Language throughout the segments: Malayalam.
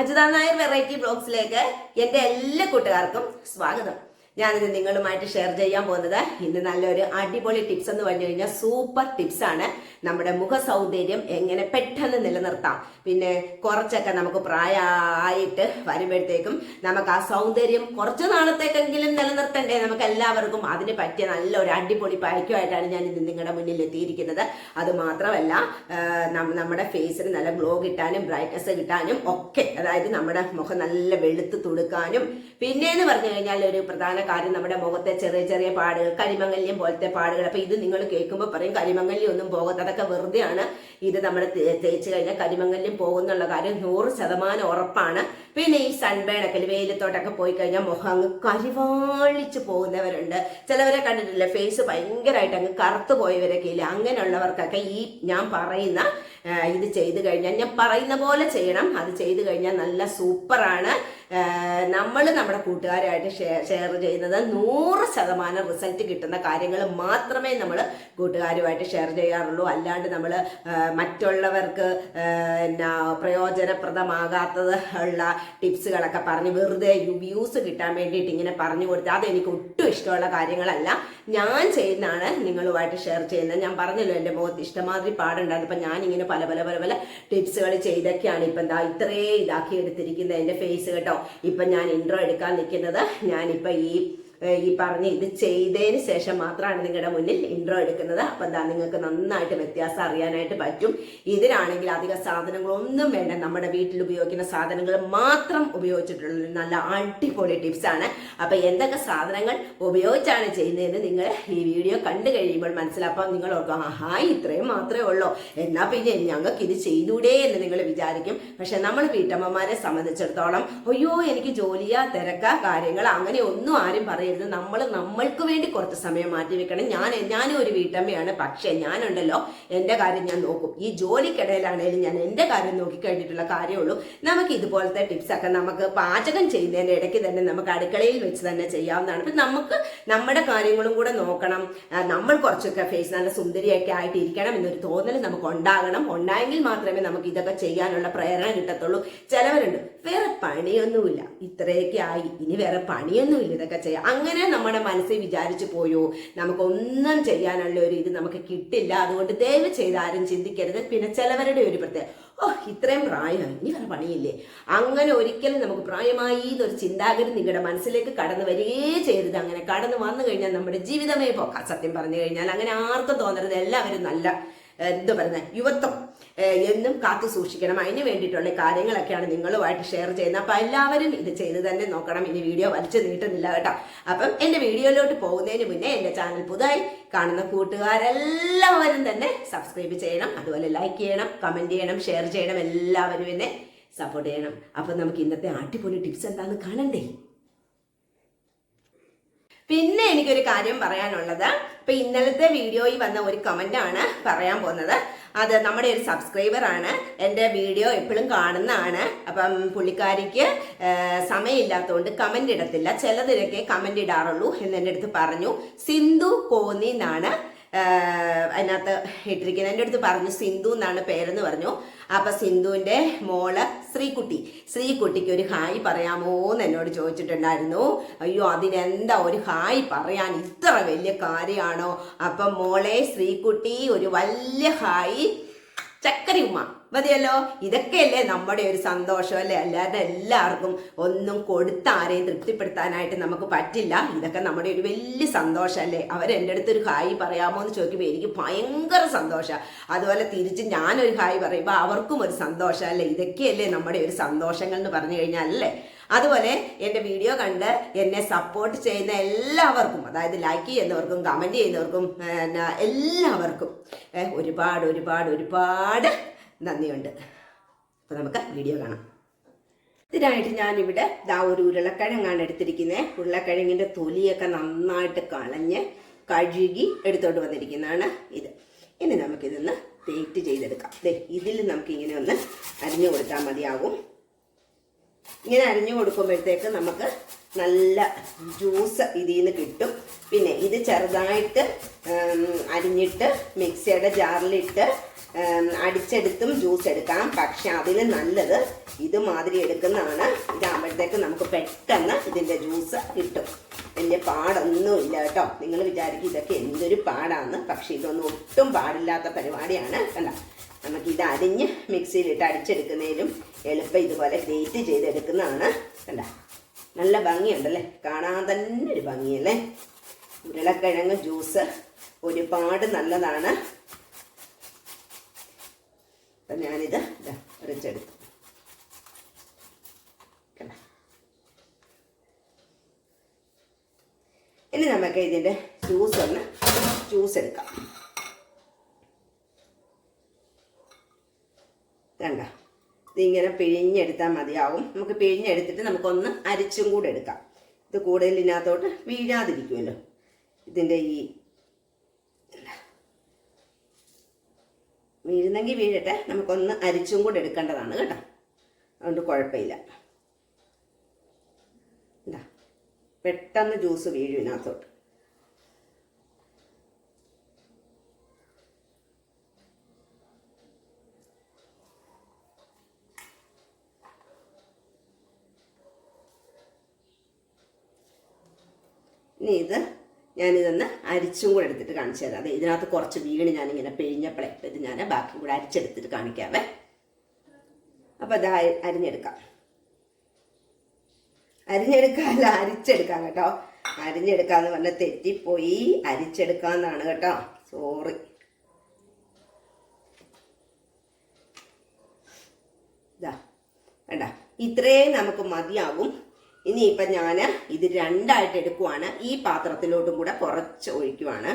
അജിത നായർ വെറൈറ്റി ബ്ലോഗ്സിലേക്ക് എന്റെ എല്ലാ കൂട്ടുകാർക്കും സ്വാഗതം. ഞാനിത് നിങ്ങളുമായിട്ട് ഷെയർ ചെയ്യാൻ പോകുന്നത് ഇന്ന് നല്ലൊരു അടിപൊളി ടിപ്സ് എന്ന് പറഞ്ഞു കഴിഞ്ഞാൽ സൂപ്പർ ടിപ്സ് ആണ്. നമ്മുടെ മുഖ സൗന്ദര്യം എങ്ങനെ പെട്ടെന്ന് നിലനിർത്താം. പിന്നെ കുറച്ചൊക്കെ നമുക്ക് പ്രായമായിട്ട് വരുമ്പോഴത്തേക്കും നമുക്ക് ആ സൗന്ദര്യം കുറച്ച് നാളത്തേക്കെങ്കിലും നിലനിർത്തണ്ടേ നമുക്ക് എല്ലാവർക്കും അതിന് പറ്റിയ നല്ലൊരു അടിപൊളി പായ്ക്കുമായിട്ടാണ് ഞാൻ ഇന്ന് നിങ്ങളുടെ മുന്നിൽ എത്തിയിരിക്കുന്നത്. അത് മാത്രമല്ല നമ്മുടെ ഫേസിന് നല്ല ഗ്ലോ കിട്ടാനും ബ്രൈറ്റ്നസ് കിട്ടാനും ഒക്കെ അതായത് നമ്മുടെ മുഖം നല്ല വെളുത്ത് തുടുക്കാനും പിന്നെ എന്ന് പറഞ്ഞു കഴിഞ്ഞാൽ ഒരു പ്രധാന കാര്യം നമ്മുടെ മുഖത്തെ ചെറിയ ചെറിയ പാടുകൾ കരിമങ്ങല്യം പോലത്തെ പാടുകൾ. അപ്പൊ ഇത് നിങ്ങൾ കേൾക്കുമ്പോൾ പറയും കരിമങ്ങല്യം ഒന്നും പോകത്ത് അതൊക്കെ വെറുതെയാണ് ഇത് നമ്മൾ തേച്ച് കഴിഞ്ഞാൽ കരിമങ്ങല്യം പോകുന്നുള്ള കാര്യം നൂറ് ശതമാനം ഉറപ്പാണ്. പിന്നെ ഈ സൺബേണൊക്കെ വെയിലത്തോട്ടൊക്കെ പോയി കഴിഞ്ഞാൽ മുഖം അങ്ങ് കരിവാളിച്ച് പോകുന്നവരുണ്ട്. ചിലവരെ കണ്ടിട്ടില്ല ഫേസ് ഭയങ്കരമായിട്ട് അങ്ങ് കറുത്തു പോയവരൊക്കെ ഇല്ല? അങ്ങനെയുള്ളവർക്കൊക്കെ ഈ ഞാൻ പറയുന്ന ഇത് ചെയ്തു കഴിഞ്ഞാൽ ഞാൻ പറയുന്ന പോലെ ചെയ്യണം. അത് ചെയ്തു കഴിഞ്ഞാൽ നല്ല സൂപ്പറാണ്. നമ്മൾ നമ്മുടെ കൂട്ടുകാരായിട്ട് ഷെയർ ഷെയർ ചെയ്യുന്നത് നൂറ് ശതമാനം റിസൾട്ട് കിട്ടുന്ന കാര്യങ്ങൾ മാത്രമേ നമ്മൾ കൂട്ടുകാരുമായിട്ട് ഷെയർ ചെയ്യാറുള്ളൂ. അല്ലാണ്ട് നമ്മൾ മറ്റുള്ളവർക്ക് എന്നാ പ്രയോജനപ്രദമാകാത്തത് ഉള്ള ടിപ്സുകളൊക്കെ പറഞ്ഞ് വെറുതെ വ്യൂസ് കിട്ടാൻ വേണ്ടിയിട്ട് ഇങ്ങനെ പറഞ്ഞു കൊടുത്ത് അതെനിക്ക് ഒട്ടും ഇഷ്ടമുള്ള കാര്യങ്ങളല്ല. ഞാൻ ചെയ്യുന്നതാണ് നിങ്ങളുമായിട്ട് ഷെയർ ചെയ്യുന്നത്. ഞാൻ പറഞ്ഞല്ലോ എന്റെ മുഖത്ത് ഇഷ്ടമാതിരി പാടുണ്ടായിരുന്നു. അപ്പം ഞാനിങ്ങനെ പല പല പല പല ടിപ്സുകൾ ചെയ്തൊക്കെയാണ് ഇപ്പം എന്താ ഇത്രേ ഇതാക്കി എടുത്തിരിക്കുന്നത്. എന്റെ ഫേസ് കേട്ടോ ഇപ്പം ഞാൻ ഇൻട്രോ എടുക്കാൻ നിൽക്കുന്നത് ഞാനിപ്പോൾ ഈ ഈ പറഞ്ഞ ഇത് ചെയ്തതിന് ശേഷം മാത്രമാണ് നിങ്ങളുടെ മുന്നിൽ ഇൻട്രോ എടുക്കുന്നത്. അപ്പം എന്താ നിങ്ങൾക്ക് നന്നായിട്ട് വ്യത്യാസം അറിയാനായിട്ട് പറ്റും. ഇതിനാണെങ്കിൽ അധിക സാധനങ്ങളൊന്നും വേണ്ട. നമ്മുടെ വീട്ടിൽ ഉപയോഗിക്കുന്ന സാധനങ്ങൾ മാത്രം ഉപയോഗിച്ചിട്ടുള്ള നല്ല അടിപൊളി ടിപ്സ് ആണ്. അപ്പം എന്തൊക്കെ സാധനങ്ങൾ ഉപയോഗിച്ചാണ് ചെയ്യുന്നതെന്ന് നിങ്ങൾ ഈ വീഡിയോ കണ്ടു കഴിയുമ്പോൾ മനസ്സിലാക്കാം. നിങ്ങൾ ഓർക്കും ആഹാ ഇത്രയും മാത്രമേ ഉള്ളൂ. എന്നാ പിന്നെ ഞങ്ങൾക്ക് ഇത് ചെയ്തൂടെ എന്ന് നിങ്ങൾ വിചാരിക്കും. പക്ഷെ നമ്മൾ വീട്ടമ്മമാരെ സംബന്ധിച്ചിടത്തോളം അയ്യോ എനിക്ക് ജോലിയാ തിരക്കാ കാര്യങ്ങൾ അങ്ങനെ ഒന്നും ആരും പറയരുത് നമ്മൾ നമ്മൾക്ക് വേണ്ടി കുറച്ച് സമയം മാറ്റി വെക്കണം. ഞാൻ ഞാനും ഒരു വീട്ടമ്മയാണ്. പക്ഷേ ഞാനുണ്ടല്ലോ. എന്റെ കാര്യം ഞാൻ നോക്കും. ഈ ജോലിക്കിടയിലാണേലും ഞാൻ എന്റെ കാര്യം നോക്കി കഴിഞ്ഞിട്ടുള്ള കാര്യമുള്ളൂ. നമുക്ക് ഇതുപോലത്തെ ടിപ്സ് ഒക്കെ നമുക്ക് പാചകം ചെയ്യുന്നതിന്റെ ഇടയ്ക്ക് തന്നെ നമുക്ക് അടുക്കളയിൽ വെച്ച് തന്നെ ചെയ്യാവുന്നതാണ്. അപ്പം നമുക്ക് നമ്മുടെ കാര്യങ്ങളും കൂടെ നോക്കണം. നമ്മൾ കുറച്ചൊക്കെ ഫേസ് നല്ല സുന്ദരിയൊക്കെ ആയിട്ട് ഇരിക്കണം എന്നൊരു തോന്നൽ നമുക്ക് ഉണ്ടാകണം. ഉണ്ടായെങ്കിൽ മാത്രമേ നമുക്ക് ഇതൊക്കെ ചെയ്യാനുള്ള പ്രേരണ കിട്ടത്തുള്ളൂ. ചിലവരുണ്ട് വേറെ പണിയൊന്നുമില്ല. ഇത്രയൊക്കെ ആയി. ഇനി വേറെ പണിയൊന്നുമില്ല. ഇതൊക്കെ ചെയ്യാം. അങ്ങനെ നമ്മുടെ മനസ്സിൽ വിചാരിച്ചു പോയോ? നമുക്കൊന്നും ചെയ്യാനുള്ള ഒരു ഇത് നമുക്ക് കിട്ടില്ല. അതുകൊണ്ട് ദയവ് ചെയ്ത് ആരും ചിന്തിക്കരുത്. പിന്നെ ചിലവരുടെ ഒരു പ്രത്യേകം ഓ ഇത്രയും പ്രായമായി ഇനി വേറെ പണിയില്ലേ? അങ്ങനെ ഒരിക്കലും നമുക്ക് പ്രായമായി എന്നൊരു ചിന്താഗതി നിങ്ങളുടെ മനസ്സിലേക്ക് കടന്നു വരികയേ ചെയ്തത് അങ്ങനെ കടന്നു വന്നു കഴിഞ്ഞാൽ നമ്മുടെ ജീവിതമേ പോക്കാം സത്യം പറഞ്ഞു കഴിഞ്ഞാൽ അങ്ങനെ ആർക്കും തോന്നരുത്. എല്ലാവരും നല്ല എന്താ പറയുന്നത് യുവത്വം. എന്നും കാത്തു സൂക്ഷിക്കണം. അതിന് വേണ്ടിയിട്ടുള്ള കാര്യങ്ങളൊക്കെയാണ് നിങ്ങളുമായിട്ട് ഷെയർ ചെയ്യുന്നത്. അപ്പം എല്ലാവരും ഇത് ചെയ്ത് തന്നെ നോക്കണം. ഇനി വീഡിയോ വലിച്ചു നീട്ടുന്നില്ല കേട്ടോ. അപ്പം എന്റെ വീഡിയോയിലോട്ട് പോകുന്നതിന് മുന്നേ എന്റെ ചാനൽ പുതുതായി കാണുന്ന കൂട്ടുകാരെല്ലാവരും തന്നെ സബ്സ്ക്രൈബ് ചെയ്യണം. അതുപോലെ ലൈക്ക് ചെയ്യണം കമന്റ് ചെയ്യണം ഷെയർ ചെയ്യണം. എല്ലാവരും എന്നെ സപ്പോർട്ട് ചെയ്യണം. അപ്പം നമുക്ക് ഇന്നത്തെ അടിപൊളി ടിപ്സ് എന്താണെന്ന് കാണണ്ടേ? പിന്നെ എനിക്കൊരു കാര്യം പറയാനുള്ളത്. ഇപ്പൊ ഇന്നലത്തെ വീഡിയോയിൽ വന്ന ഒരു കമന്റ് ആണ് പറയാൻ പോകുന്നത്. അത് നമ്മുടെ ഒരു സബ്സ്ക്രൈബർ ആണ്. എന്റെ വീഡിയോ എപ്പോഴും കാണുന്നതാണ്. അപ്പം പുള്ളിക്കാരിക്ക് സമയമില്ലാത്തതുകൊണ്ട് കമന്റ് ഇടത്തില്ല. ചിലതിലൊക്കെ കമന്റ് ഇടാറുള്ളൂ എന്ന് എന്റെ അടുത്ത് പറഞ്ഞു. സിന്ധു കോന്നി എന്നാണ് അതിനകത്ത് ഇട്ടിരിക്കുന്നത്. എന്റെ അടുത്ത് പറഞ്ഞു സിന്ധു എന്നാണ് പേരെന്ന് പറഞ്ഞു. അപ്പം സിന്ധുവിന്റെ മോൾ ശ്രീകുട്ടി. ശ്രീകുട്ടിക്ക് ഒരു ഹായ് പറയാമോ എന്ന് എന്നോട് ചോദിച്ചിട്ടുണ്ടായിരുന്നു. അയ്യോ അതിനെന്താ ഒരു ഹായ് പറയാൻ ഇത്ര വലിയ കാര്യമാണോ? അപ്പം മോളെ ശ്രീകുട്ടി ഒരു വലിയ ഹായ്. ചക്കരി ഉമ്മ മതിയല്ലോ? ഇതൊക്കെയല്ലേ നമ്മുടെ ഒരു സന്തോഷം അല്ലേ? അല്ലാതെ എല്ലാവർക്കും ഒന്നും കൊടുത്ത ആരെയും തൃപ്തിപ്പെടുത്താനായിട്ട് നമുക്ക് പറ്റില്ല. ഇതൊക്കെ നമ്മുടെ ഒരു വലിയ സന്തോഷമല്ലേ അവർ എന്റെ അടുത്ത് ഒരു ഹായ് പറയാമോ എന്ന് ചോദിക്കുമ്പോൾ എനിക്ക് ഭയങ്കര സന്തോഷമാണ് അതുപോലെ തിരിച്ച് ഞാനൊരു ഹായ് പറയുമ്പോൾ അവർക്കും ഒരു സന്തോഷം അല്ലേ? ഇതൊക്കെയല്ലേ നമ്മുടെ ഒരു സന്തോഷങ്ങൾ എന്ന് പറഞ്ഞു കഴിഞ്ഞാൽ അല്ലേ? അതുപോലെ എന്റെ വീഡിയോ കണ്ട് എന്നെ സപ്പോർട്ട് ചെയ്യുന്ന എല്ലാവർക്കും അതായത് ലൈക്ക് ചെയ്യുന്നവർക്കും കമന്റ് ചെയ്യുന്നവർക്കും എല്ലാവർക്കും ഒരുപാട് ഒരുപാട് ഒരുപാട് നന്ദിയുണ്ട്. അപ്പോൾ നമുക്ക് വീഡിയോ കാണാം. ഇതിനായിട്ട് ഞാനിവിടെ ദാ ഒരു ഉരുളക്കിഴങ്ങാണ് എടുത്തിരിക്കുന്നത് ഉരുളക്കിഴങ്ങിന്റെ തൊലിയൊക്കെ നന്നായിട്ട് കളഞ്ഞ് കഴുകി എടുത്തോണ്ട് വന്നിരിക്കുന്നതാണ് ഇത്. ഇനി നമുക്കിതൊന്ന് തേറ്റ് ചെയ്തെടുക്കാം. ഇതിൽ നമുക്ക് ഇങ്ങനെ ഒന്ന് അരിഞ്ഞു കൊടുത്താൽ മതിയാകും ഇങ്ങനെ അരിഞ്ഞു കൊടുക്കുമ്പോഴത്തേക്ക് നമുക്ക് നല്ല ജ്യൂസ് ഇതിൽ നിന്ന് കിട്ടും. പിന്നെ ഇത് ചെറുതായിട്ട് അരിഞ്ഞിട്ട് മിക്സിയുടെ ജാറിലിട്ട് അടിച്ചെടുത്തും ജ്യൂസ് എടുക്കാം പക്ഷെ അതിന് നല്ലത് ഇതുമാതിരി എടുക്കുന്നതാണ്. ഇതാകുമ്പോഴത്തേക്ക് നമുക്ക് പെട്ടെന്ന് ഇതിന്റെ ജ്യൂസ് കിട്ടും. വലിയ പാടൊന്നുമില്ല കേട്ടോ. നിങ്ങൾ വിചാരിക്കും ഇതൊക്കെ എന്തൊരു പാടാണ് പക്ഷെ ഇതൊന്നും ഒട്ടും പാടില്ലാത്ത പരിപാടിയാണ് കണ്ട നമുക്ക് ഇത് അരിഞ്ഞ് മിക്സിയിലിട്ട് അടിച്ചെടുക്കുന്നതിലും എളുപ്പം ഇതുപോലെ ഗ്രേറ്റ് ചെയ്തെടുക്കുന്നതാണ്. കണ്ട നല്ല ഭംഗിയുണ്ടല്ലേ? കാണാൻ തന്നെ ഒരു ഭംഗിയല്ലേ? ഉരുളക്കിഴങ്ങ് ജ്യൂസ് ഒരുപാട് നല്ലതാണ്. അപ്പം ഞാനിത് കണ്ടോ? ഇനി നമുക്ക് ഇതിന്റെ ജ്യൂസ് ഒന്ന് ജ്യൂസ് എടുക്കാം. കണ്ട? ഇതിങ്ങനെ പിഴിഞ്ഞെടുത്താൽ മതിയാവും. നമുക്ക് പിഴിഞ്ഞെടുത്തിട്ട് നമുക്കൊന്ന് അരിച്ചും കൂടെ എടുക്കാം. ഇത് കൂടുതൽ ഇതിനകത്തോട്ട് വീഴാതിരിക്കുമല്ലോ. ഇതിന്റെ ഈ വീഴുന്നെങ്കിൽ വീഴട്ടെ. നമുക്കൊന്ന് അരിച്ചും കൂടെ എടുക്കേണ്ടതാണ് കേട്ടോ. അതുകൊണ്ട് കുഴപ്പമില്ല. എന്താ പെട്ടെന്ന് ജ്യൂസ് വീഴും ഇതിനകത്തോട്ട്. ഇനി ഇത് ഞാനിതൊന്ന് അരിച്ചും കൂടെ എടുത്തിട്ട് കാണിച്ചു തരാം. അതെ ഇതിനകത്ത് കുറച്ച് വീണ് ഞാനിങ്ങനെ പിഴിഞ്ഞപ്പോഴേ ഇത് ഞാൻ ബാക്കി കൂടെ അരിച്ചെടുത്തിട്ട് കാണിക്കാവേ. അപ്പോൾ അത് അരിഞ്ഞെടുക്കാം. അരിഞ്ഞെടുക്കാല്ല അരിച്ചെടുക്കാം കേട്ടോ. അരിഞ്ഞെടുക്കാന്ന് പറഞ്ഞാൽ തെറ്റിപ്പോയി. അരിച്ചെടുക്കാന്നാണ് കേട്ടോ. സോറി ഇതാ വേണ്ട ഇത്രയും നമുക്ക് മതിയാകും. ഇനിയിപ്പം ഞാൻ ഇത് രണ്ടായിട്ട് എടുക്കുവാണ്. ഈ പാത്രത്തിലോട്ടും കൂടെ കുറച്ച് ഒഴിക്കുവാണ്.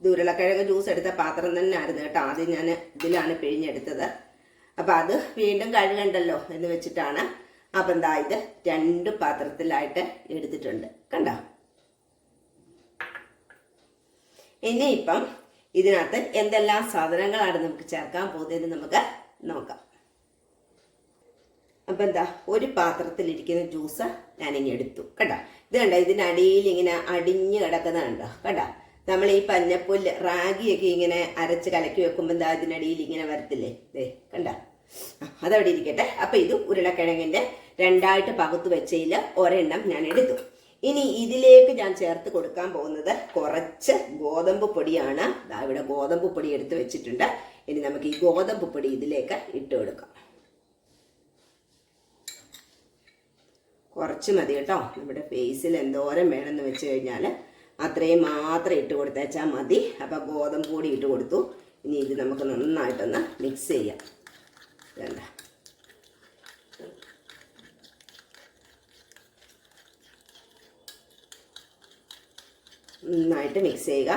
ഇത് ഉരുളക്കിഴങ്ങ് ജ്യൂസ് എടുത്ത പാത്രം തന്നെ ആയിരുന്നു കേട്ടോ. ആദ്യം ഞാൻ ഇതിലാണ് പിഴിഞ്ഞെടുത്തത്. അപ്പം അത് വീണ്ടും കഴുകണ്ടല്ലോ എന്ന് വെച്ചിട്ടാണ്. അപ്പം എന്താ ഇത് രണ്ട് പാത്രത്തിലായിട്ട് എടുത്തിട്ടുണ്ട്. കണ്ടോ? ഇനിയിപ്പം ഇതിനകത്ത് എന്തെല്ലാം സാധനങ്ങളാണ് നമുക്ക് ചേർക്കാൻ പോകുന്നതെന്ന് നമുക്ക് നോക്കാം. അപ്പം എന്താ ഒരു പാത്രത്തിലിരിക്കുന്ന ജ്യൂസ് ഞാനിങ്ങനെ എടുത്തു. കേട്ടോ ഇത് കണ്ട ഇതിനടിയിൽ ഇങ്ങനെ അടിഞ്ഞ് കിടക്കുന്ന കണ്ടോ? കേട്ടോ നമ്മൾ ഈ പഞ്ഞപ്പുല്ല് റാഗിയൊക്കെ ഇങ്ങനെ അരച്ച് കലക്കി വെക്കുമ്പോൾ എന്താ ഇതിനടിയിൽ ഇങ്ങനെ വരത്തില്ലേ? ദേ കണ്ട? അതവിടെ ഇരിക്കട്ടെ. അപ്പൊ ഇത് ഉരുളക്കിഴങ്ങിന്റെ രണ്ടായിട്ട് പകുത്ത് വെച്ചതിൽ ഒരെണ്ണം ഞാൻ എടുത്തു. ഇനി ഇതിലേക്ക് ഞാൻ ചേർത്ത് കൊടുക്കാൻ പോകുന്നത് കുറച്ച് ഗോതമ്പ് പൊടിയാണ്. ഇവിടെ ഗോതമ്പ് പൊടി എടുത്ത് വെച്ചിട്ടുണ്ട്. ഇനി നമുക്ക് ഈ ഗോതമ്പ് പൊടി ഇതിലേക്ക് ഇട്ട് കൊടുക്കാം. കുറച്ച് മതി കേട്ടോ. നമ്മുടെ ഫേസിൽ എന്തോരം വേണമെന്ന് വെച്ച് കഴിഞ്ഞാൽ അത്രയും മാത്രം ഇട്ട് കൊടുത്തേച്ചാൽ മതി. അപ്പോൾ ഗോതമ്പ് പൊടി ഇട്ട് കൊടുത്തു. ഇനി ഇത് നമുക്ക് നന്നായിട്ടൊന്ന് മിക്സ് ചെയ്യാം. വേണ്ട. നന്നായിട്ട് മിക്സ് ചെയ്യുക.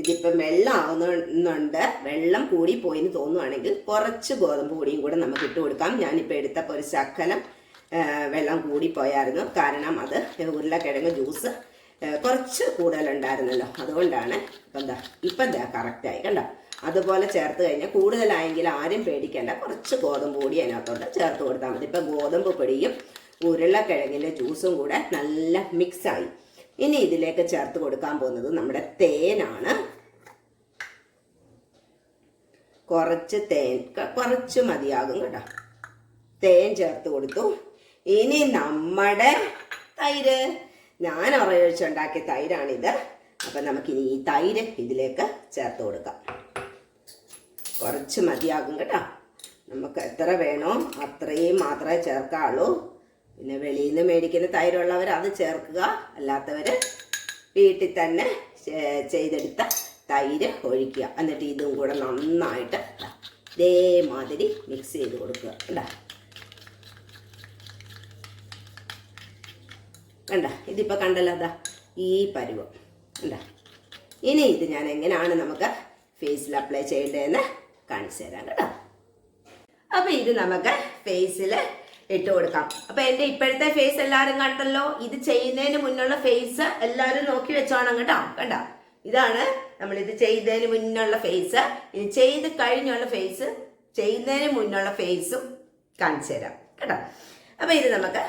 ഇതിപ്പം വെള്ളം ആവുന്നുണ്ട്. വെള്ളം കൂടി പോയി എന്ന് തോന്നുവാണെങ്കിൽ കുറച്ച് ഗോതമ്പ് പൊടിയും കൂടെ നമുക്ക് ഇട്ട് കൊടുക്കാം. ഞാനിപ്പോൾ എടുത്തപ്പോൾ ഒരു ശക്കലം വെള്ളം കൂടിപ്പോയായിരുന്നു. കാരണം അത് ഉരുളക്കിഴങ്ങ് ജ്യൂസ് കുറച്ച് കൂടുതലുണ്ടായിരുന്നല്ലോ. അതുകൊണ്ടാണ് ഇപ്പം എന്താ ഇപ്പം എന്താ കറക്റ്റായി കണ്ടോ? അതുപോലെ ചേർത്ത് കഴിഞ്ഞാൽ കൂടുതലായെങ്കിൽ ആരും പേടിക്കേണ്ട. കുറച്ച് ഗോതമ്പ് പൊടി അതിനകത്തോട്ട് ചേർത്ത് കൊടുത്താൽ മതി. ഇപ്പം ഗോതമ്പ് പൊടിയും ഉരുളക്കിഴങ്ങിന്റെ ജ്യൂസും കൂടെ നല്ല മിക്സായി ഇനി ഇതിലേക്ക് ചേർത്ത് കൊടുക്കാൻ പോകുന്നത് നമ്മുടെ തേനാണ്. കുറച്ച് തേൻ കുറച്ച് മതിയാകും കേട്ടോ. തേൻ ചേർത്ത് കൊടുത്തു. ഇനി നമ്മുടെ തൈര്. ഞാൻ ഉറയൊഴിച്ചുണ്ടാക്കിയ തൈരാണിത്. അപ്പം നമുക്കിനി ഈ തൈര് ഇതിലേക്ക് ചേർത്ത് കൊടുക്കാം. കുറച്ച് മതിയാകും കേട്ടോ. നമുക്ക് എത്ര വേണോ അത്രയും മാത്രമേ ചേർക്കാവുള്ളൂ. പിന്നെ വെളിയിൽ നിന്ന് മേടിക്കുന്ന തൈരുള്ളവർ അത് ചേർക്കുക. അല്ലാത്തവർ വീട്ടിൽ തന്നെ ചെയ്തെടുത്ത തൈര് ഒഴിക്കുക. എന്നിട്ട് ഇതും കൂടെ നന്നായിട്ട് ഇതേമാതിരി മിക്സ് ചെയ്ത് കൊടുക്കുക. കണ്ടോ? കണ്ട ഇതിപ്പോൾ കണ്ടല്ലോ അതാ ഈ പരുവം. കണ്ട. ഇനി ഇത് ഞാൻ എങ്ങനെയാണ് നമുക്ക് ഫേസിൽ അപ്ലൈ ചെയ്യേണ്ടതെന്ന് കാണിച്ചു തരാം കേട്ടോ. അപ്പൊ ഇത് നമുക്ക് ഫേസിൽ ഇട്ട് കൊടുക്കാം. അപ്പൊ എന്റെ ഇപ്പോഴത്തെ ഫേസ് എല്ലാവരും കണ്ടല്ലോ? ഇത് ചെയ്യുന്നതിന് മുന്നുള്ള ഫേസ് എല്ലാവരും നോക്കി വെച്ചോണം കേട്ടോ. കണ്ട. ഇതാണ് നമ്മൾ ഇത് ചെയ്തതിന് മുന്നുള്ള ഫേസ് ഇനി ചെയ്ത് കഴിഞ്ഞുള്ള ഫേസ് ചെയ്യുന്നതിന് മുന്നുള്ള ഫേസും കാണിച്ചു തരാം. കേട്ടോ. അപ്പൊ ഇത് നമുക്ക്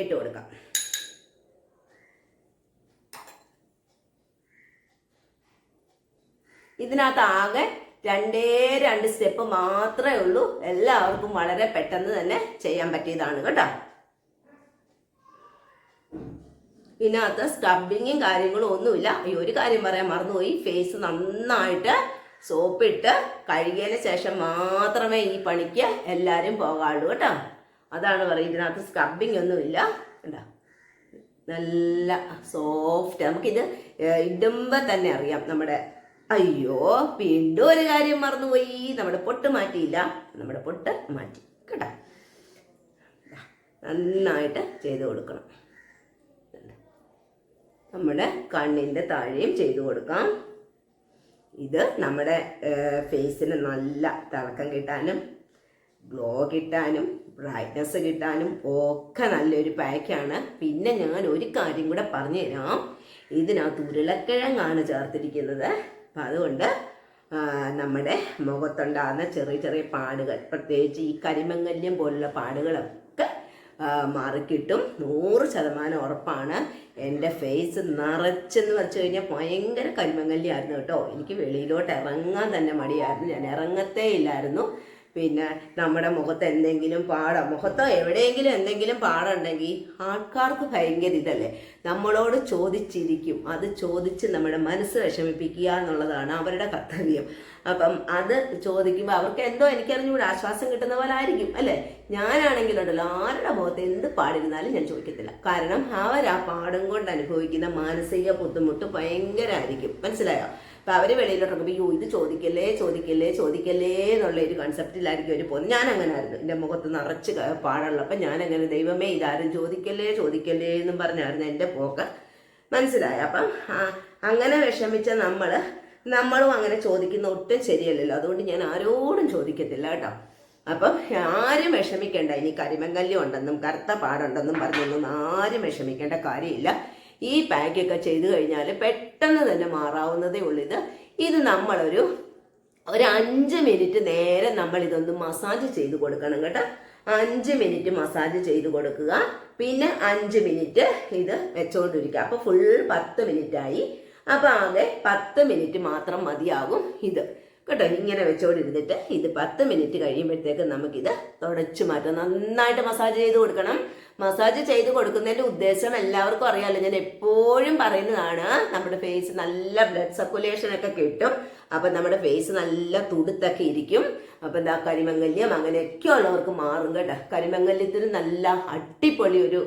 ഇട്ട് കൊടുക്കാം. ഇതിനകത്ത് ആകെ രണ്ടേ രണ്ട് സ്റ്റെപ്പ് മാത്രമേ ഉള്ളൂ. എല്ലാവർക്കും വളരെ പെട്ടെന്ന് തന്നെ ചെയ്യാൻ പറ്റിയതാണ് കേട്ടോ. ഇതിനകത്ത് സ്ക്രബിങ്ങും കാര്യങ്ങളും ഒന്നുമില്ല. ഈ ഒരു കാര്യം പറയാൻ മറന്നുപോയി. ഫേസ് നന്നായിട്ട് സോപ്പിട്ട് കഴുകിയതിന് ശേഷം മാത്രമേ ഈ പണിക്ക് എല്ലാവരും പോകാറുള്ളൂ കേട്ടോ. അതാണ് പറയുന്നത്. ഇതിനകത്ത് സ്ക്രബിങ് ഒന്നുമില്ല. കേട്ടോ നല്ല സോഫ്റ്റ് നമുക്കിത് ഇടുമ്പോൾ തന്നെ അറിയാം നമ്മുടെ അയ്യോ വീണ്ടും ഒരു കാര്യം മറന്നുപോയി. നമ്മുടെ പൊട്ട് മാറ്റിയില്ല. നമ്മുടെ പൊട്ട് മാറ്റി. കേട്ടോ? നന്നായിട്ട് ചെയ്തു കൊടുക്കണം. നമ്മുടെ കണ്ണിന്റെ താഴെയും ചെയ്തു കൊടുക്കാം. ഇത് നമ്മുടെ ഫേസിന് നല്ല തിളക്കം കിട്ടാനും ഗ്ലോ കിട്ടാനും ബ്രൈറ്റ്നസ് കിട്ടാനും ഒക്കെ നല്ലൊരു പാക്കാണ്. പിന്നെ ഞാൻ ഒരു കാര്യം കൂടെ പറഞ്ഞു തരാം ഇതിനകത്ത് ഉരുളക്കിഴങ്ങാണ് ചേർത്തിരിക്കുന്നത്. അപ്പം അതുകൊണ്ട് നമ്മുടെ മുഖത്തുണ്ടാകുന്ന ചെറിയ ചെറിയ പാടുകൾ പ്രത്യേകിച്ച് ഈ കരിമങ്ങല്യം പോലുള്ള പാടുകളൊക്കെ മാറിക്കിട്ടും. നൂറ് ശതമാനം ഉറപ്പാണ് എന്റെ ഫേസ് നിറച്ചെന്ന് വെച്ച് കഴിഞ്ഞാൽ ഭയങ്കര കരിമങ്ങല്യായിരുന്നു കേട്ടോ. എനിക്ക് വെളിയിലോട്ട് ഇറങ്ങാൻ തന്നെ മടിയായിരുന്നു. ഞാൻ ഇറങ്ങത്തേ ഇല്ലായിരുന്നു. പിന്നെ നമ്മുടെ മുഖത്ത് എന്തെങ്കിലും പാട? മുഖത്തോ എവിടെയെങ്കിലും എന്തെങ്കിലും പാടുണ്ടെങ്കിൽ ആൾക്കാർക്ക് ഭയങ്കര ഇതല്ലേ? നമ്മളോട് ചോദിച്ചിരിക്കും. അത് ചോദിച്ച് നമ്മുടെ മനസ്സ് വിഷമിപ്പിക്കുക എന്നുള്ളതാണ് അവരുടെ കർത്തവ്യം. അപ്പം അത് ചോദിക്കുമ്പോൾ അവർക്ക് എന്തോ എനിക്കറിഞ്ഞുകൂടെ ആശ്വാസം കിട്ടുന്ന പോലെ ആയിരിക്കും അല്ലേ? ഞാനാണെങ്കിലുണ്ടല്ലോ ആരുടെ മുഖത്ത് എന്ത് പാടിരുന്നാലും ഞാൻ ചോദിക്കത്തില്ല. കാരണം അവർ ആ പാടും കൊണ്ട് അനുഭവിക്കുന്ന മാനസിക ബുദ്ധിമുട്ട് ഭയങ്കരമായിരിക്കും മനസ്സിലായോ? അപ്പൊ അവർ വെളിയിലോട്ട് ഇറങ്ങുമ്പോൾ അയ്യോ ഇത് ചോദിക്കല്ലേ ചോദിക്കല്ലേ ചോദിക്കല്ലേ എന്നുള്ള ഒരു കൺസെപ്റ്റിലായിരിക്കും അവർ പോകുന്നത്. ഞാൻ അങ്ങനെ ആയിരുന്നു എന്റെ മുഖത്ത് നിറച്ച് അപ്പൊ ഞാൻ അങ്ങനെ ദൈവമേ ഇതാരും ചോദിക്കല്ലേ ചോദിക്കല്ലേ എന്നും പറഞ്ഞായിരുന്നു എന്റെ പോക്ക്. മനസ്സിലായ? അപ്പം അങ്ങനെ വിഷമിച്ച നമ്മൾ നമ്മളും അങ്ങനെ ചോദിക്കുന്ന ഒട്ടും ശരിയല്ലല്ലോ. അതുകൊണ്ട് ഞാൻ ആരോടും ചോദിക്കത്തില്ല കേട്ടോ. അപ്പം ആരും വിഷമിക്കേണ്ട. ഇനി കരിമങ്കല്യം ഉണ്ടെന്നും കറുത്ത പാടുണ്ടെന്നും പറഞ്ഞൊന്നും ആരും വിഷമിക്കേണ്ട കാര്യമില്ല. ഈ പാക്കൊക്കെ ചെയ്തു കഴിഞ്ഞാൽ പെട്ടെന്ന് തന്നെ മാറാവുന്നതേ ഉള്ളൂ. ഇത് ഇത് നമ്മളൊരു ഒരു അഞ്ച് മിനിറ്റ് നേരെ നമ്മൾ ഇതൊന്ന് മസാജ് ചെയ്ത് കൊടുക്കണം കേട്ടോ. അഞ്ച് മിനിറ്റ് മസാജ് ചെയ്ത് കൊടുക്കുക. പിന്നെ അഞ്ച് മിനിറ്റ് ഇത് വെച്ചുകൊണ്ടിരിക്കുക അപ്പോൾ ഫുൾ പത്ത് മിനിറ്റ് ആയി അപ്പോൾ ആകെ പത്ത് മിനിറ്റ് മാത്രം മതിയാകും ഇത്. കേട്ടോ ഇങ്ങനെ വെച്ചുകൊണ്ടിരുന്നിട്ട് ഇത് പത്ത് മിനിറ്റ് കഴിയുമ്പോഴത്തേക്ക് നമുക്കിത് തുടച്ചു മാറ്റാം. നന്നായിട്ട് മസാജ് ചെയ്ത് കൊടുക്കണം. മസാജ് ചെയ്ത് കൊടുക്കുന്നതിന്റെ ഉദ്ദേശം എല്ലാവർക്കും അറിയാമല്ലോ ഞാൻ എപ്പോഴും പറയുന്നതാണ് നമ്മുടെ ഫേസ് നല്ല ബ്ലഡ് സർക്കുലേഷൻ ഒക്കെ കിട്ടും. അപ്പം നമ്മുടെ ഫേസ് നല്ല തുടുത്തൊക്കെ ഇരിക്കും. അപ്പം എന്താ കരിമംഗല്യം അങ്ങനെയൊക്കെ ഉള്ളവർക്ക് മാറും കേട്ടോ. കരിമംഗല്യത്തിന് നല്ല അടിപൊളി ഒരു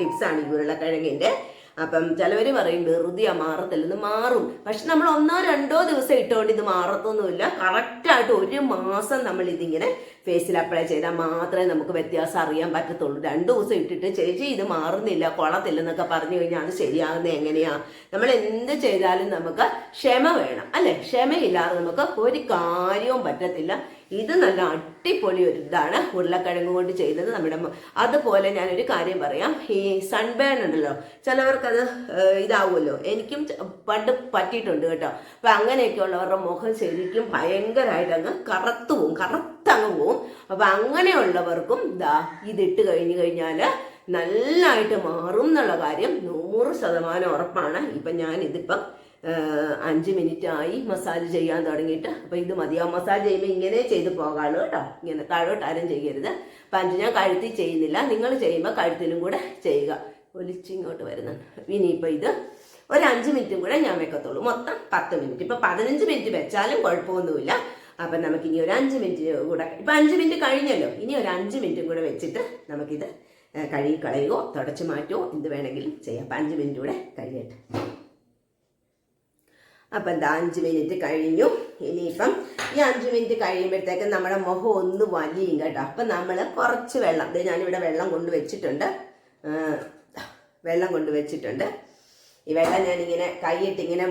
ടിപ്സാണ് ഈ ഉരുളക്കിഴങ്ങിന്റെ അപ്പം ചിലവർ പറയും വെറുതെ ആ മാറത്തില്ലെന്ന് മാറും. പക്ഷെ നമ്മൾ ഒന്നോ രണ്ടോ ദിവസം ഇട്ടുകൊണ്ട് ഇത് മാറത്തൊന്നുമില്ല. കറക്റ്റായിട്ട് ഒരു മാസം നമ്മൾ ഇതിങ്ങനെ ഫേസിൽ അപ്ലൈ ചെയ്താൽ മാത്രമേ നമുക്ക് വ്യത്യാസം അറിയാൻ പറ്റത്തുള്ളൂ. രണ്ട് ദിവസം ഇട്ടിട്ട് ചേച്ചി ഇത് മാറുന്നില്ല കൊളത്തില്ലെന്നൊക്കെ പറഞ്ഞു കഴിഞ്ഞാൽ അത് ശരിയാകുന്നത് എങ്ങനെയാ? നമ്മൾ എന്ത് ചെയ്താലും നമുക്ക് ക്ഷമ വേണം അല്ലെ? ക്ഷമയില്ലാതെ നമുക്ക് ഒരു കാര്യവും പറ്റത്തില്ല. ഇത് നല്ല അടിപൊളി ഒരു ഇതാണ് ഉരുളക്കിഴങ്ങ് കൊണ്ട് ചെയ്തത് നമ്മുടെ അതുപോലെ ഞാനൊരു കാര്യം പറയാം. ഈ സൺബേൺ ഉണ്ടല്ലോ ചിലവർക്കത് ഇതാവുമല്ലോ. എനിക്കും പണ്ട് പറ്റിയിട്ടുണ്ട് കേട്ടോ. അപ്പൊ അങ്ങനെയൊക്കെ ഉള്ളവരുടെ മുഖം ശരിക്കും ഭയങ്കരമായിട്ട് അങ്ങ് കറുത്തു പോവും കറുത്തങ്ങ് പോവും. അപ്പൊ അങ്ങനെയുള്ളവർക്കും ദാ ഇതിട്ട് കഴിഞ്ഞു കഴിഞ്ഞാൽ നല്ലതായിട്ട് മാറും എന്നുള്ള കാര്യം നൂറ് ശതമാനം ഉറപ്പാണ്. ഇപ്പം ഏഹ്, അഞ്ച് മിനിറ്റ് ആയി മസാജ് ചെയ്യാൻ തുടങ്ങിയിട്ട്. അപ്പോൾ ഇത് മതിയാവും മസാജ് ചെയ്യുമ്പോൾ ഇങ്ങനെ ചെയ്ത് പോകാനുള്ളൂ കേട്ടോ. ഇങ്ങനെ താഴോട്ട് ആരും ചെയ്യരുത്. പഞ്ച് ഞാൻ കഴുത്തിൽ ചെയ്യുന്നില്ല. നിങ്ങൾ ചെയ്യുമ്പോൾ കഴുത്തിലും കൂടെ ചെയ്യുക. ഒലിച്ചിങ്ങോട്ട് വരുന്നുണ്ട്. ഇനിയിപ്പോൾ ഇത് ഒരു അഞ്ച് മിനിറ്റും കൂടെ ഞാൻ വെക്കത്തുള്ളൂ. മൊത്തം പത്ത് മിനിറ്റ്. ഇപ്പോൾ പതിനഞ്ച് മിനിറ്റ് വെച്ചാലും കുഴപ്പമൊന്നുമില്ല. അപ്പം നമുക്ക് ഇനി ഒരു അഞ്ച് മിനിറ്റ് കൂടെ. ഇപ്പം അഞ്ച് മിനിറ്റ് കഴിഞ്ഞല്ലോ. ഇനി ഒരു അഞ്ച് മിനിറ്റും കൂടെ വെച്ചിട്ട് നമുക്കിത് കഴുകി കളയുകയോ തുടച്ചു മാറ്റുകയോ എന്ത് വേണമെങ്കിലും ചെയ്യാം. അപ്പം അഞ്ച് മിനിറ്റ് കൂടെ കഴിയട്ടെ. അപ്പം എന്താ അഞ്ച് മിനിറ്റ് കഴിഞ്ഞു. ഇനിയിപ്പം ഈ അഞ്ച് മിനിറ്റ് കഴിയുമ്പോഴത്തേക്ക് നമ്മുടെ മുഖം ഒന്ന് വലിയും കേട്ടോ. അപ്പം നമ്മൾ കുറച്ച് വെള്ളം ഇത് ഞാനിവിടെ വെള്ളം കൊണ്ട് വെച്ചിട്ടുണ്ട്. വെള്ളം കൊണ്ട് വെച്ചിട്ടുണ്ട്. ഈ വെള്ളം ഞാനിങ്ങനെ കൈയിട്ട് ഇങ്ങനെ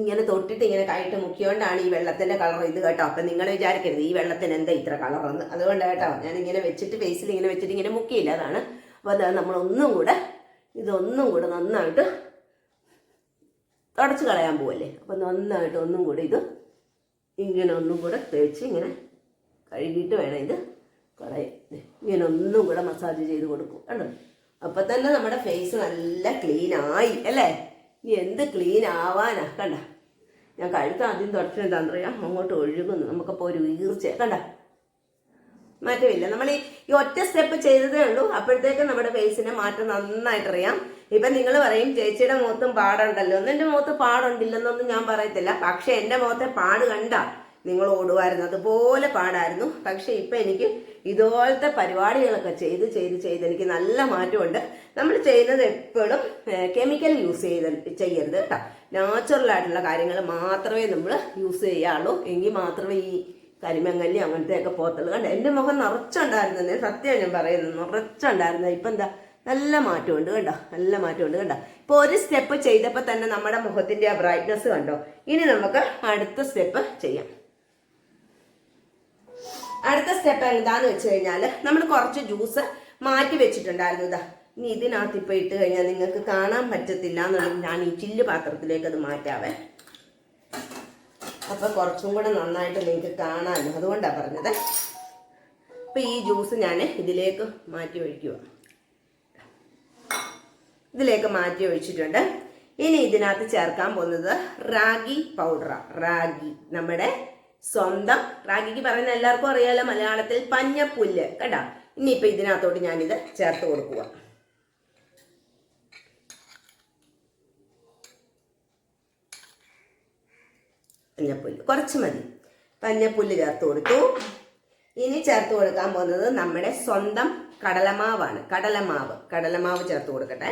ഇങ്ങനെ തൊട്ടിട്ട് ഇങ്ങനെ കൈയിട്ട് മുക്കിയോണ്ടാണ് ഈ വെള്ളത്തിന്റെ കളർ ഇത് കേട്ടോ. അപ്പം നിങ്ങൾ വിചാരിക്കരുത് ഈ വെള്ളത്തിന് എന്താ ഇത്ര കളറെന്ന്. അതുകൊണ്ട് കേട്ടോ ഞാനിങ്ങനെ വെച്ചിട്ട് ഫേസിൽ ഇങ്ങനെ വെച്ചിട്ട് ഇങ്ങനെ മുക്കിയില്ല അതാണ്. അപ്പോൾ അത് നമ്മളൊന്നും കൂടെ ഇതൊന്നും കൂടെ നന്നായിട്ട് തുടച്ച് കളയാൻ പോവല്ലേ? അപ്പം നന്നായിട്ട് ഒന്നും കൂടെ ഇത് ഇങ്ങനെ ഒന്നും കൂടെ തേച്ച് ഇങ്ങനെ കഴുകിയിട്ട് വേണം ഇത് കളയാൻ. ഇങ്ങനെ ഒന്നും കൂടെ മസാജ് ചെയ്ത് കൊടുക്കും കണ്ടോ? അപ്പം തന്നെ നമ്മുടെ ഫേസ് നല്ല ക്ലീൻ ആയി അല്ലേ? ഇനി എന്ത് ക്ലീൻ ആവാനാ കണ്ട? ഞാൻ കഴുത്ത് ആദ്യം തുടച്ചിട്ട് എന്താണെന്ന് പറയാം? അങ്ങോട്ട് ഒഴുകുന്നു. നമുക്കപ്പോൾ ഒരു ഈർച്ച കണ്ട? മാറ്റമില്ല. നമ്മൾ ഈ ഈ ഒറ്റ സ്റ്റെപ്പ് ചെയ്തതേ ഉള്ളൂ. അപ്പോഴത്തേക്ക് നമ്മുടെ ഫേസിനെ മാറ്റം നന്നായിട്ട് അറിയാം ഇപ്പം നിങ്ങൾ പറയും ചേച്ചിയുടെ മുഖത്തും പാടുണ്ടല്ലോ. ഒന്നും എന്റെ മുഖത്ത് പാടുണ്ടില്ലെന്നൊന്നും ഞാൻ പറയത്തില്ല. പക്ഷെ എന്റെ മുഖത്തെ പാട് കണ്ട നിങ്ങൾ ഓടുമായിരുന്നു. അതുപോലെ പാടായിരുന്നു. പക്ഷെ ഇപ്പം എനിക്ക് ഇതുപോലത്തെ പരിപാടികളൊക്കെ ചെയ്ത് ചെയ്ത് ചെയ്ത് എനിക്ക് നല്ല മാറ്റമുണ്ട്. നമ്മൾ ചെയ്യുന്നത് എപ്പോഴും കെമിക്കൽ യൂസ് ചെയ്ത് ചെയ്യരുത് കേട്ടോ. നാച്ചുറൽ ആയിട്ടുള്ള കാര്യങ്ങൾ മാത്രമേ നമ്മൾ യൂസ് ചെയ്യാറുള്ളൂ. എങ്കിൽ മാത്രമേ ഈ കരിമങ്ങല്ലി അങ്ങനത്തെയൊക്കെ പോത്തുള്ളൂ കണ്ട? എന്റെ മുഖം നിറച്ചുണ്ടായിരുന്നേ സത്യം ഞാൻ പറയുന്നത്. നിറച്ചുണ്ടായിരുന്നത് ഇപ്പം എന്താ? നല്ല മാറ്റമുണ്ട് കണ്ടോ? നല്ല മാറ്റമുണ്ട് കണ്ടോ? ഇപ്പോൾ ഒരു സ്റ്റെപ്പ് ചെയ്തപ്പോൾ തന്നെ നമ്മുടെ മുഖത്തിന്റെ ആ ബ്രൈറ്റ്നസ് കണ്ടോ? ഇനി നമുക്ക് അടുത്ത സ്റ്റെപ്പ് ചെയ്യാം. അടുത്ത സ്റ്റെപ്പ് എന്താന്ന് വെച്ച് കഴിഞ്ഞാൽ നമ്മൾ കുറച്ച് ജ്യൂസ് മാറ്റി വെച്ചിട്ടുണ്ടായിരുന്നു ഇതാ ഇനി ഇതിനകത്ത് ഇപ്പോൾ ഇട്ട് കഴിഞ്ഞാൽ നിങ്ങൾക്ക് കാണാൻ പറ്റത്തില്ല എന്നുള്ളത് ഞാൻ ഈ ചില്ല് പാത്രത്തിലേക്ക് അത് മാറ്റാവേ. അപ്പൊ കുറച്ചും കൂടെ നന്നായിട്ട് നിങ്ങൾക്ക് കാണാമല്ലോ അതുകൊണ്ടാണ് പറഞ്ഞത്. അപ്പൊ ഈ ജ്യൂസ് ഞാൻ ഇതിലേക്ക് മാറ്റി ഒഴിക്കുക. ഇതിലേക്ക് മാറ്റി ഒഴിച്ചിട്ടുണ്ട്. ഇനി ഇതിനകത്ത് ചേർക്കാൻ പോകുന്നത് റാഗി പൗഡറാണ് റാഗി. നമ്മുടെ സ്വന്തം റാഗിക്ക് പറയുന്ന എല്ലാവർക്കും അറിയാലോ മലയാളത്തിൽ പഞ്ഞപ്പുല്ല്. കേട്ടോ ഇനിയിപ്പോൾ ഇതിനകത്തോട്ട് ഞാനിത് ചേർത്ത് കൊടുക്കുക. പഞ്ഞപ്പുല്ല് കുറച്ച് മതി. പഞ്ഞപ്പുല്ല് ചേർത്ത് കൊടുത്തു. ഇനി ചേർത്ത് കൊടുക്കാൻ പോകുന്നത് നമ്മുടെ സ്വന്തം കടലമാവാണ്. കടലമാവ്. കടലമാവ് ചേർത്ത് കൊടുക്കട്ടെ.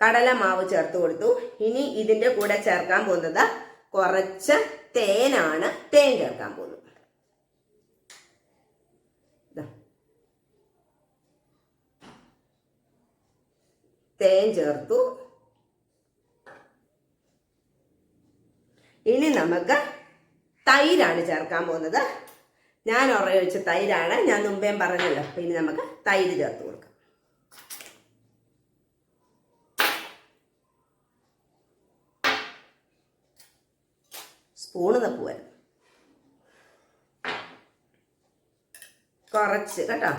കടലമാവ് ചേർത്ത് കൊടുത്തു. ഇനി ഇതിന്റെ കൂടെ ചേർക്കാൻ പോകുന്നത് കുറച്ച് തേനാണ്. തേൻ ചേർക്കാൻ പോകുന്നത് ഇതാ. തേൻ ചേർത്തു. ഇനി നമുക്ക് തൈരാണ് ചേർക്കാൻ പോകുന്നത്. ഞാൻ ഉറയൊഴിച്ച തൈരാണ്. ഞാൻ മുമ്പേ പറഞ്ഞല്ലോ. അപ്പൊ ഇനി നമുക്ക് തൈര് ചേർത്ത് കൊടുക്കാം. സ്പൂണ് തപ്പുവരും കുറച്ച് കേട്ടോ.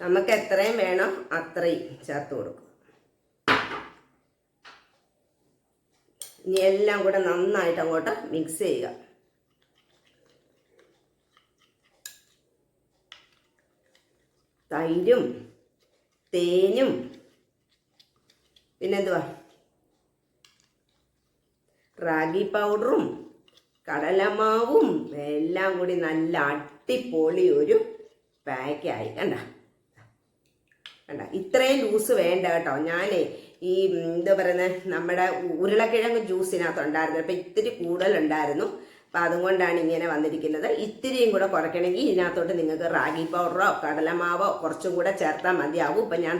നമുക്ക് എത്രയും വേണം അത്രയും ചേർത്ത് കൊടുക്കും. ഇനി എല്ലാം കൂടെ നന്നായിട്ട് അങ്ങോട്ട് മിക്സ് ചെയ്യുക. തൈരും തേനും പിന്നെന്തുവാ? റാഗി പൗഡറും കടലമാവും എല്ലാം കൂടി നല്ല അടിപൊളി ഒരു പാക്കായി കണ്ട? കണ്ട? ഇത്രയും ലൂസ് വേണ്ട കേട്ടോ. ഞാനേ ഈ എന്താ പറയുന്നത് നമ്മുടെ ഉരുളക്കിഴങ്ങ് ജ്യൂസിനകത്ത് ഉണ്ടായിരുന്നു അപ്പം ഇത്തിരി കൂടുതലുണ്ടായിരുന്നു. അപ്പം അതുകൊണ്ടാണ് ഇങ്ങനെ വന്നിരിക്കുന്നത്. ഇത്തിരിയും കൂടെ കുറയ്ക്കണമെങ്കിൽ ഇതിനകത്തോട്ട് നിങ്ങൾക്ക് റാഗി പൗഡറോ കടലമാവോ കുറച്ചും കൂടെ ചേർത്താൽ മതിയാവും. ഇപ്പം ഞാൻ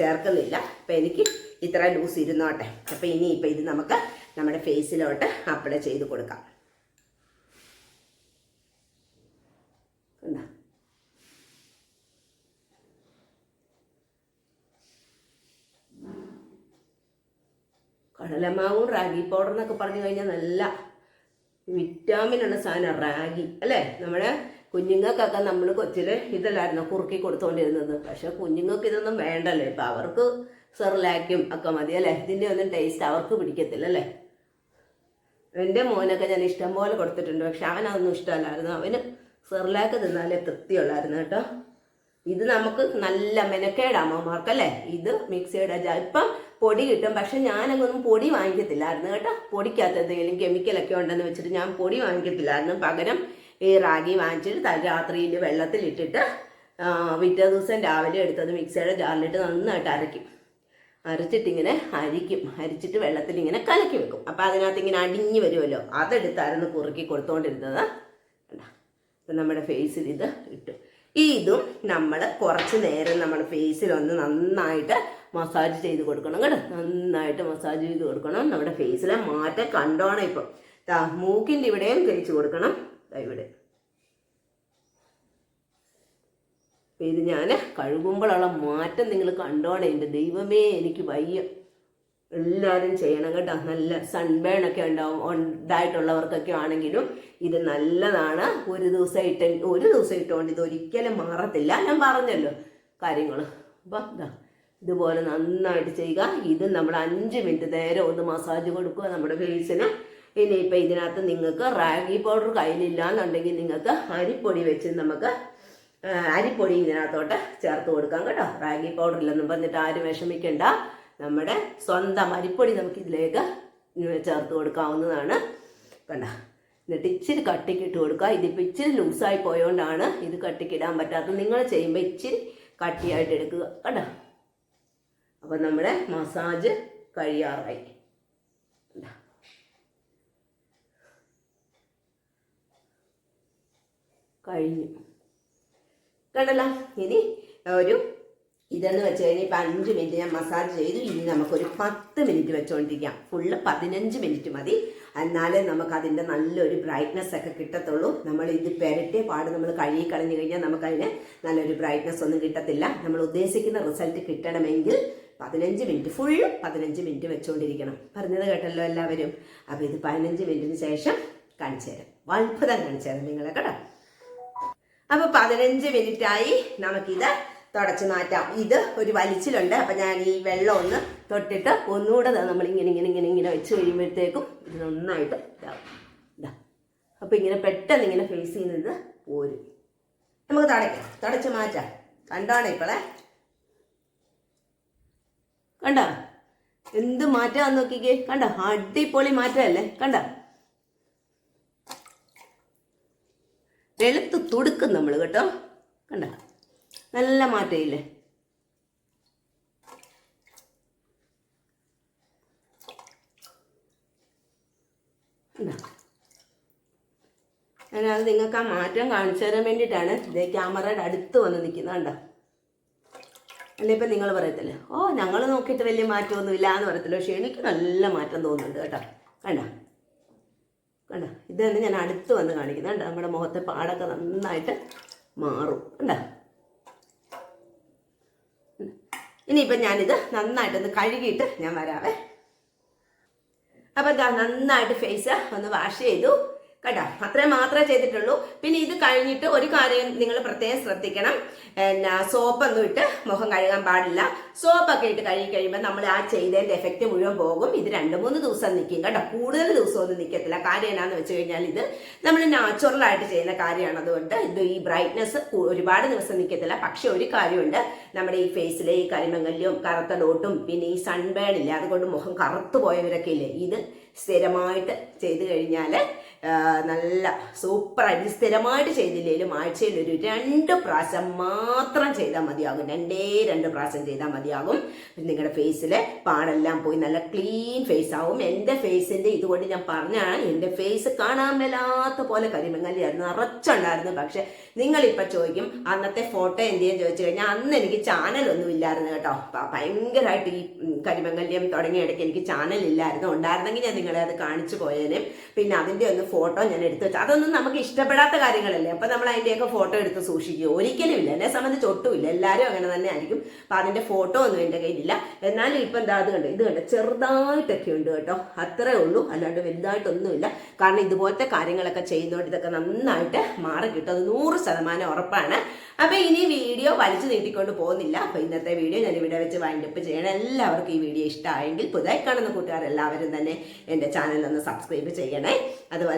ചേർക്കുന്നില്ല. അപ്പം എനിക്ക് ഇത്ര ലൂസ് ഇരുന്നോട്ടെ. അപ്പം ഇനി ഇപ്പം ഇത് നമുക്ക് നമ്മുടെ ഫേസിലോട്ട് അപ്ലൈ ചെയ്ത് കൊടുക്കാം കണ്ടോ കടലമാവും റാഗി പൗഡർ എന്നൊക്കെ പറഞ്ഞു കഴിഞ്ഞാൽ നല്ല വിറ്റാമിൻ ഉള്ള സാധനം റാഗി. അല്ലേ? നമ്മുടെ കുഞ്ഞുങ്ങൾക്കൊക്കെ നമ്മൾ കൊച്ചിൽ ഇതല്ലായിരുന്നു കുറുക്കി കൊടുത്തുകൊണ്ടിരുന്നത് പക്ഷെ കുഞ്ഞുങ്ങൾക്ക് ഇതൊന്നും വേണ്ടല്ലോ? ഇപ്പം അവർക്ക് സെറിലാക്കും ഒക്കെ മതി അല്ലേ? ഇതിന്റെ ഒന്നും ടേസ്റ്റ് അവർക്ക് പിടിക്കത്തില്ല അല്ലേ? എന്റെ മോനൊക്കെ ഞാൻ ഇഷ്ടം പോലെ കൊടുത്തിട്ടുണ്ട്. പക്ഷെ അവനതൊന്നും ഇഷ്ടമല്ലായിരുന്നു. അവന് സെറിലാക്ക് തിന്നാലേ തൃപ്തിയുള്ളായിരുന്നു കേട്ടോ. ഇത് നമുക്ക് നല്ല മെനക്കേടാ അമ്മമാർക്കല്ലേ? ഇത് മിക്സിയുടെ ഇപ്പം പൊടി കിട്ടും. പക്ഷെ ഞാനങ്ങൊന്നും പൊടി വാങ്ങിക്കത്തില്ലായിരുന്നു കേട്ടോ. പൊടിക്കകത്ത് എന്തെങ്കിലും കെമിക്കലൊക്കെ ഉണ്ടെന്ന് വെച്ചിട്ട് ഞാൻ പൊടി വാങ്ങിക്കത്തില്ലായിരുന്നു. പകരം ഈ റാഗി വാങ്ങിച്ചിട്ട് ത- രാത്രിയിൽ വെള്ളത്തിലിട്ടിട്ട് പിറ്റേ ദിവസം രാവിലെ എടുത്തത് മിക്സിയുടെ ജാറിലിട്ട് നന്നായിട്ട് അരയ്ക്കും. അരച്ചിട്ടിങ്ങനെ അരിക്കും. അരിച്ചിട്ട് വെള്ളത്തിൽ ഇങ്ങനെ കലക്കി വെക്കും. അപ്പം അതിനകത്ത് ഇങ്ങനെ അടിഞ്ഞു വരുമല്ലോ. അതെടുത്തായിരുന്നു കുറുക്കി കൊടുത്തോണ്ടിരുന്നത്. കണ്ടോ? ഇപ്പം നമ്മുടെ ഫേസിൽ ഇത് ഇട്ടു. ഇതും നമ്മൾ കുറച്ച് നേരം നമ്മുടെ ഫേസിൽ ഒന്ന് നന്നായിട്ട് മസാജ് ചെയ്ത് കൊടുക്കണം കേട്ടോ. നന്നായിട്ട് മസാജ് ചെയ്ത് കൊടുക്കണം. നമ്മുടെ ഫേസിലെ മാറ്റം കണ്ടോണം ഇപ്പം. താ മൂക്കിന്റെ ഇവിടെയും തേച്ച് കൊടുക്കണം. ഇവിടെ. ഇത് ഞാൻ കഴുകുമ്പോഴുള്ള മാറ്റം നിങ്ങൾ കണ്ടോണേ. എന്റെ ദൈവമേ എനിക്ക് വയ്യ. എല്ലാവരും ചെയ്യണം കേട്ടോ. നല്ല സൺബേൺ ഒക്കെ ഉണ്ടാവും. ഉണ്ടായിട്ടുള്ളവർക്കൊക്കെ ആണെങ്കിലും ഇത് നല്ലതാണ്. ഒരു ദിവസം ഇട്ട ഒരു ദിവസം ഇട്ടുകൊണ്ട് ഇത് ഒരിക്കലും മാറത്തില്ല. ഞാൻ പറഞ്ഞല്ലോ കാര്യങ്ങൾ അപ്പം ഇതാ ഇതുപോലെ നന്നായിട്ട് ചെയ്യുക. ഇത് നമ്മൾ അഞ്ച് മിനിറ്റ് നേരം ഒന്ന് മസാജ് കൊടുക്കുക നമ്മുടെ ഫേസിന് ഇനിയിപ്പോൾ ഇതിനകത്ത് നിങ്ങൾക്ക് റാഗി പൗഡർ കയ്യിലില്ല എന്നുണ്ടെങ്കിൽ നിങ്ങൾക്ക് അരിപ്പൊടി വെച്ച് നമുക്ക് അരിപ്പൊടി ഇതിനകത്തോട്ട് ചേർത്ത് കൊടുക്കാം കേട്ടോ. റാഗി പൗഡർ ഇല്ലെന്നും പറഞ്ഞിട്ട് ആരും വിഷമിക്കണ്ട. നമ്മുടെ സ്വന്തം അരിപ്പൊടി നമുക്ക് ഇതിലേക്ക് ചേർത്ത് കൊടുക്കാവുന്നതാണ്. കണ്ട? എന്നിട്ട് ഇച്ചിരി കട്ടിക്കിട്ട് കൊടുക്കുക. ഇതിപ്പോൾ ഇച്ചിരി ലൂസായി പോയോണ്ടാണ് ഇത് കട്ടിക്കിടാൻ പറ്റാത്തത്. നിങ്ങൾ ചെയ്യുമ്പോൾ ഇച്ചിരി കട്ടിയായിട്ട് എടുക്കുക. കണ്ടോ? അപ്പം നമ്മുടെ മസാജ് കഴിയാറായി? കഴിഞ്ഞു. കണ്ടല്ലോ? ഇനി ഒരു ഇതെന്ന് വെച്ച് കഴിഞ്ഞാൽ ഇപ്പം അഞ്ച് മിനിറ്റ് ഞാൻ മസാജ് ചെയ്തു. ഇനി നമുക്കൊരു പത്ത് മിനിറ്റ് വെച്ചുകൊണ്ടിരിക്കാം ഫുള്ള് പതിനഞ്ച് മിനിറ്റ് മതി. എന്നാലേ നമുക്ക് അതിന്റെ നല്ലൊരു ബ്രൈറ്റ്നസ് ഒക്കെ കിട്ടത്തുള്ളൂ. നമ്മൾ ഇത് പെരട്ടിയ പാട് നമ്മൾ കഴുകി കളഞ്ഞു കഴിഞ്ഞാൽ നമുക്കതിന് നല്ലൊരു ബ്രൈറ്റ്നസ് ഒന്നും കിട്ടത്തില്ല. നമ്മൾ ഉദ്ദേശിക്കുന്ന റിസൾട്ട് കിട്ടണമെങ്കിൽ പതിനഞ്ച് മിനിറ്റ് ഫുള്ള് പതിനഞ്ച് മിനിറ്റ് വെച്ചുകൊണ്ടിരിക്കണം പറഞ്ഞത് കേട്ടല്ലോ എല്ലാവരും. അപ്പോൾ ഇത് പതിനഞ്ച് മിനിറ്റിന് ശേഷം കാണിച്ചു തരാം. അത്ഭുതം കാണിച്ചു തരാം നിങ്ങളെ കേട്ടോ. അപ്പൊ പതിനഞ്ച് മിനിറ്റ് ആയി നമുക്കിത് തുടച്ചു മാറ്റാം. ഇത് ഒരു വലിച്ചിലുണ്ട്. അപ്പൊ ഞാൻ ഈ വെള്ളം ഒന്ന് തൊട്ടിട്ട് ഒന്നുകൂടെ നമ്മൾ ഇങ്ങനെ ഇങ്ങനെ ഇങ്ങനെ ഇങ്ങനെ വെച്ച് കഴിയുമ്പോഴത്തേക്കും ഇത് നന്നായിട്ട് ഇതാവും. ഇതാ അപ്പൊ ഇങ്ങനെ പെട്ടെന്ന് ഇങ്ങനെ ഫേസ് ചെയ്യുന്നത് പോരും. നമുക്ക് തടയ്ക്കാം. തുടച്ചു മാറ്റാം. കണ്ടാണ് ഇപ്പോളെ? കണ്ട? എന്ത് മാറ്റാന്ന് നോക്കിക്കേ. കണ്ട? അടിപൊളി മാറ്റമല്ലേ? കണ്ട? വെളുത്ത് തുടുക്കും നമ്മൾ കേട്ടോ. കണ്ട? നല്ല മാറ്റമില്ലേ? കണ്ടോ? ഞാനത് നിങ്ങൾക്ക് ആ മാറ്റം കാണിച്ചു തരാൻ വേണ്ടിയിട്ടാണ്. ഇതേ ക്യാമറയുടെ അടുത്ത് വന്ന് നിൽക്കുന്നത് കണ്ടോ? അല്ല ഇപ്പം നിങ്ങൾ പറയത്തില്ലേ? ഓ ഞങ്ങൾ നോക്കിയിട്ട് വലിയ മാറ്റമൊന്നുമില്ല എന്ന് പറയത്തില്ല? പക്ഷേ എനിക്ക് നല്ല മാറ്റം തോന്നുന്നുണ്ട് കേട്ടോ. കണ്ട? കണ്ട? ഇതാണ് ഞാൻ അടുത്ത് വന്ന് കാണിക്കുന്നത് കണ്ട? നമ്മുടെ മുഖത്തെ പാടൊക്കെ നന്നായിട്ട് മാറും. കണ്ട? ഇനിയിപ്പം ഞാനിത് നന്നായിട്ടൊന്ന് കഴുകിയിട്ട് ഞാൻ വരാവേ. അപ്പം എന്താ നന്നായിട്ട് ഫേസ് ഒന്ന് വാഷ് ചെയ്തു. കേട്ടോ അത്രയും മാത്രമേ ചെയ്തിട്ടുള്ളൂ. പിന്നെ ഇത് കഴിഞ്ഞിട്ട് ഒരു കാര്യം നിങ്ങൾ പ്രത്യേകം ശ്രദ്ധിക്കണം. പിന്നെ സോപ്പൊന്നും ഇട്ട് മുഖം കഴുകാൻ പാടില്ല. സോപ്പൊക്കെ ഇട്ട് കഴുകി കഴിയുമ്പോൾ നമ്മൾ ആ ചെയ്തതിന്റെ എഫക്റ്റ് മുഴുവൻ പോകും. ഇത് രണ്ട് മൂന്ന് ദിവസം നിൽക്കും കേട്ടോ കൂടുതൽ ദിവസമൊന്നും നിൽക്കത്തില്ല. കാര്യം എന്നാന്ന് വെച്ച് കഴിഞ്ഞാൽ ഇത് നമ്മൾ നാച്ചുറലായിട്ട് ചെയ്യുന്ന കാര്യമാണ്. അതുകൊണ്ട് ഇത് ഈ ബ്രൈറ്റ്നെസ് ഒരുപാട് ദിവസം നിൽക്കത്തില്ല. പക്ഷെ ഒരു കാര്യമുണ്ട്. നമ്മുടെ ഈ ഫേസിലെ ഈ കരിമങ്ങല്യവും കറുത്ത ഡോട്ടും പിന്നെ ഈ സൺബേൺ ഇല്ല അതുകൊണ്ട് മുഖം കറുത്തു പോയവരൊക്കെ ഇല്ലേ? ഇത് സ്ഥിരമായിട്ട് ചെയ്തു കഴിഞ്ഞാൽ നല്ല സൂപ്പറായിട്ട് സ്ഥിരമായിട്ട് ചെയ്തില്ലെങ്കിലും ആഴ്ചയിൽ ഒരു രണ്ട് പ്രാവശ്യം മാത്രം ചെയ്താൽ മതിയാകും. രണ്ടേ രണ്ട് പ്രാവശ്യം ചെയ്താൽ മതിയാകും. നിങ്ങളുടെ ഫേസിൽ പാടെല്ലാം പോയി നല്ല ക്ലീൻ ഫേസ് ആവും. എന്റെ ഫേസിന്റെ ഇതുകൊണ്ട് ഞാൻ പറഞ്ഞാണ് എന്റെ ഫേസ് കാണാൻ മേലാത്ത പോലെ കരിമങ്ങലിയായിരുന്നു നിറച്ചുണ്ടായിരുന്നു. പക്ഷെ നിങ്ങളിപ്പോൾ ചോദിക്കും അന്നത്തെ ഫോട്ടോ എന്ത് ചെയ്യാൻ ചോദിച്ചു കഴിഞ്ഞാൽ അന്ന് എനിക്ക് ചാനലൊന്നും ഇല്ലായിരുന്നു കേട്ടോ. ഭയങ്കരമായിട്ട് ഈ കരിമങ്ങല്യം തുടങ്ങിയ ഇടയ്ക്ക് എനിക്ക് ചാനൽ ഇല്ലായിരുന്നു. ഉണ്ടായിരുന്നെങ്കിൽ ഞാൻ നിങ്ങളെ അത് കാണിച്ചു പോയേനെ. പിന്നെ അതിന്റെ ഒന്ന് ഫോട്ടോ ഞാൻ എടുത്തു വെച്ചു. അതൊന്നും നമുക്ക് ഇഷ്ടപ്പെടാത്ത കാര്യങ്ങളല്ലേ? അപ്പം നമ്മൾ അതിന്റെയൊക്കെ ഫോട്ടോ എടുത്ത് സൂക്ഷിക്കുക. ഒരിക്കലും ഇല്ല എന്നെ സംബന്ധിച്ച് ഒട്ടുമില്ല. എല്ലാവരും അങ്ങനെ തന്നെ ആയിരിക്കും. അപ്പം അതിന്റെ ഫോട്ടോ ഒന്നും എന്റെ കയ്യിലില്ല. എന്നാലും ഇപ്പം എന്താ അത് കണ്ടു? ഇത് കണ്ടു? ചെറുതായിട്ടൊക്കെ ഉണ്ട് കേട്ടോ. അത്രേ ഉള്ളൂ. അല്ലാണ്ട് വലുതായിട്ടൊന്നുമില്ല. കാരണം ഇതുപോലത്തെ കാര്യങ്ങളൊക്കെ ചെയ്യുന്നതുകൊണ്ട് ഇതൊക്കെ നന്നായിട്ട് മാറി കിട്ടും. അത് നൂറ് ശതമാനം ഉറപ്പാണ്. അപ്പൊ ഇനി വീഡിയോ വലിച്ചു നീട്ടിക്കൊണ്ട് പോകുന്നില്ല. അപ്പൊ ഇന്നത്തെ വീഡിയോ ഞാൻ ഇവിടെ വെച്ച് വൈൻഡപ്പ് ചെയ്യണം. എല്ലാവർക്കും ഈ വീഡിയോ ഇഷ്ടമായെങ്കിൽ പുതുതായി കാണുന്ന കൂട്ടുകാർ എല്ലാവരും തന്നെ എന്റെ ചാനൽ ഒന്ന് സബ്സ്ക്രൈബ് ചെയ്യണേ. അതുപോലെ